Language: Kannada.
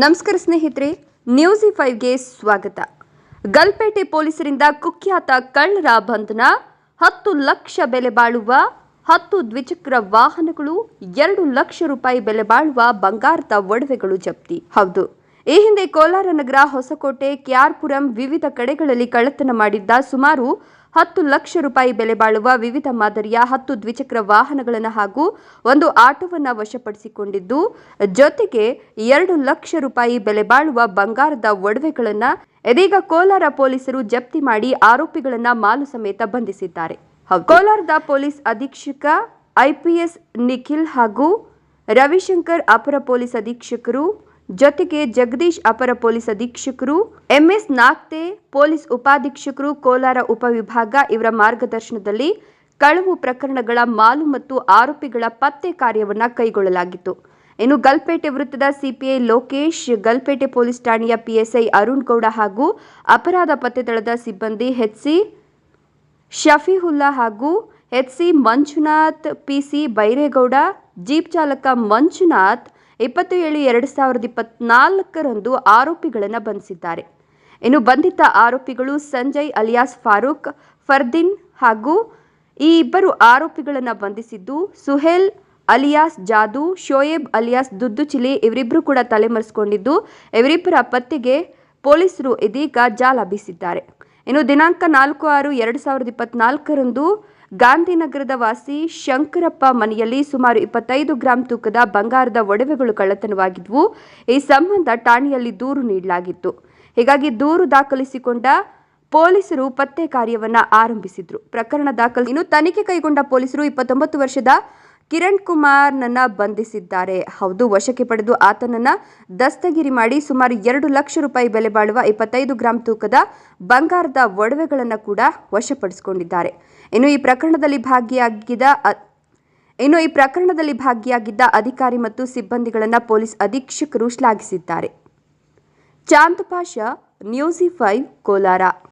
ನಮಸ್ಕಾರ ಸ್ನೇಹಿತರೆ, ನ್ಯೂಸಿ ಫೈವ್ಗೆ ಸ್ವಾಗತ. ಗಲ್ಪೇಟೆ ಪೊಲೀಸರಿಂದ ಕುಖ್ಯಾತ ಕಳ್ಳರ ಬಂಧನ, ಹತ್ತು ಲಕ್ಷ ಬೆಲೆ ಬಾಳುವ, ಹತ್ತು ದ್ವಿಚಕ್ರ ವಾಹನಗಳು, ಎರಡು ಲಕ್ಷ ರೂಪಾಯಿ ಬೆಲೆ ಬಾಳುವ ಬಂಗಾರದ ಒಡವೆಗಳು ಜಪ್ತಿ. ಹೌದು, ಈ ಹಿಂದೆ ಕೋಲಾರ ನಗರ ಹೊಸಕೋಟೆ ಕೆಆರ್ಪುರಂ ವಿವಿಧ ಕಡೆಗಳಲ್ಲಿ ಕಳ್ಳತನ ಮಾಡಿದ್ದ ಸುಮಾರು ಹತ್ತು ಲಕ್ಷ ರೂಪಾಯಿ ಬೆಲೆ ಬಾಳುವ ವಿವಿಧ ಮಾದರಿಯ ಹತ್ತು ದ್ವಿಚಕ್ರ ವಾಹನಗಳನ್ನು ಹಾಗೂ ಒಂದು ಆಟೋವನ್ನು ವಶಪಡಿಸಿಕೊಂಡಿದ್ದು ಜೊತೆಗೆ ಎರಡು ಲಕ್ಷ ರೂಪಾಯಿ ಬೆಲೆ ಬಾಳುವ ಬಂಗಾರದ ಒಡವೆಗಳನ್ನು ಇದೀಗ ಕೋಲಾರ ಪೊಲೀಸರು ಜಪ್ತಿ ಮಾಡಿ ಆರೋಪಿಗಳನ್ನು ಮಾಲು ಸಮೇತ ಬಂಧಿಸಿದ್ದಾರೆ. ಕೋಲಾರದ ಪೊಲೀಸ್ ಅಧೀಕ್ಷಕ ಐಪಿಎಸ್ ನಿಖಿಲ್ ಹಾಗೂ ರವಿಶಂಕರ್ ಅಪರ ಪೊಲೀಸ್ ಅಧೀಕ್ಷಕರು ಜೊತೆಗೆ ಜಗದೀಶ್ ಅಪರ ಪೊಲೀಸ್ ಅಧೀಕ್ಷಕರು, ಎಂಎಸ್ ನಾಗ್ತೆ ಪೊಲೀಸ್ ಉಪಾಧೀಕ್ಷಕರು, ಕೋಲಾರ ಉಪವಿಭಾಗ ಇವರ ಮಾರ್ಗದರ್ಶನದಲ್ಲಿ ಕಳವು ಪ್ರಕರಣಗಳ ಮಾಲು ಮತ್ತು ಆರೋಪಿಗಳ ಪತ್ತೆ ಕಾರ್ಯವನ್ನು ಕೈಗೊಳ್ಳಲಾಗಿತ್ತು. ಇನ್ನು ಗಲ್ಪೇಟೆ ವೃತ್ತದ ಸಿಪಿಐ ಲೋಕೇಶ್, ಗಲ್ಪೇಟೆ ಪೊಲೀಸ್ ಠಾಣೆಯ ಪಿಎಸ್ಐ ಅರುಣ್ ಗೌಡ ಹಾಗೂ ಅಪರಾಧ ಪತ್ತೆ ದಳದ ಸಿಬ್ಬಂದಿ ಹೆಚ್ಸಿ ಶಫೀಹುಲ್ಲಾ ಹಾಗೂ HC Manjunath PC Byregowda, jeep ಚಾಲಕ ಮಂಜುನಾಥ್ ಇಪ್ಪತ್ತು ಏಳು ಎರಡು ಸಾವಿರದ ಇಪ್ಪತ್ನಾಲ್ಕರಂದು ಆರೋಪಿಗಳನ್ನು ಬಂಧಿಸಿದ್ದಾರೆ. ಇನ್ನು ಬಂಧಿತ ಆರೋಪಿಗಳು ಸಂಜಯ್ ಅಲಿಯಾಸ್ ಫಾರೂಕ್, ಫರ್ದಿನ್ ಹಾಗೂ ಈ ಇಬ್ಬರು ಆರೋಪಿಗಳನ್ನು ಬಂಧಿಸಿದ್ದು, ಸುಹೇಲ್ ಅಲಿಯಾಸ್ ಜಾದು, ಶೋಯೇಬ್ ಅಲಿಯಾಸ್ ದುದ್ದು ಚಿಲಿ ಇವರಿಬ್ಬರು ಕೂಡ ತಲೆಮರೆಸಿಕೊಂಡಿದ್ದು, ಇವರಿಬ್ಬರ ಪತ್ತೆಗೆ ಪೊಲೀಸರು ಇದೀಗ ಜಾಲ ಬೀಸಿದ್ದಾರೆ. ಇನ್ನು ದಿನಾಂಕ ನಾಲ್ಕು ಆರು ಎರಡು ಸಾವಿರದ ಇಪ್ಪತ್ನಾಲ್ಕರಂದು ಗಾಂಧಿನಗರದ ವಾಸಿ ಶಂಕರಪ್ಪ ಮನೆಯಲ್ಲಿ ಸುಮಾರು ಇಪ್ಪತ್ತೈದು ಗ್ರಾಂ ತೂಕದ ಬಂಗಾರದ ಒಡವೆಗಳು ಕಳ್ಳತನವಾಗಿದ್ವು. ಈ ಸಂಬಂಧ ಠಾಣೆಯಲ್ಲಿ ದೂರು ನೀಡಲಾಗಿತ್ತು. ಹೀಗಾಗಿ ದೂರು ದಾಖಲಿಸಿಕೊಂಡ ಪೊಲೀಸರು ಪತ್ತೆ ಕಾರ್ಯವನ್ನ ಆರಂಭಿಸಿದ್ರು. ಪ್ರಕರಣ ದಾಖಲು ತನಿಖೆ ಕೈಗೊಂಡ ಪೊಲೀಸರು ಇಪ್ಪತ್ತೊಂಬತ್ತು ವರ್ಷದ ಕಿರಣ್ ಕುಮಾರ್ನನ್ನ ಬಂಧಿಸಿದ್ದಾರೆ. ಹೌದು, ವಶಕ್ಕೆ ಪಡೆದು ಆತನನ್ನ ದಸ್ತಗಿರಿ ಮಾಡಿ ಸುಮಾರು ಎರಡು ಲಕ್ಷ ರೂಪಾಯಿ ಬೆಲೆ ಬಾಳುವ ಇಪ್ಪತ್ತೈದು ಗ್ರಾಂ ತೂಕದ ಬಂಗಾರದ ಒಡವೆಗಳನ್ನು ಕೂಡ ವಶಪಡಿಸಿಕೊಂಡಿದ್ದಾರೆ. ಇನ್ನು ಈ ಪ್ರಕರಣದಲ್ಲಿ ಭಾಗಿಯಾಗಿದ್ದ ಇನ್ನು ಈ ಪ್ರಕರಣದಲ್ಲಿ ಭಾಗಿಯಾಗಿದ್ದ ಅಧಿಕಾರಿ ಮತ್ತು ಸಿಬ್ಬಂದಿಗಳನ್ನು ಪೊಲೀಸ್ ಅಧೀಕ್ಷಕರು ಶ್ಲಾಘಿಸಿದ್ದಾರೆ. ಚಾಂದ್ ಪಾಷಾ, ನ್ಯೂಸಿ ಫೈವ್, ಕೋಲಾರ.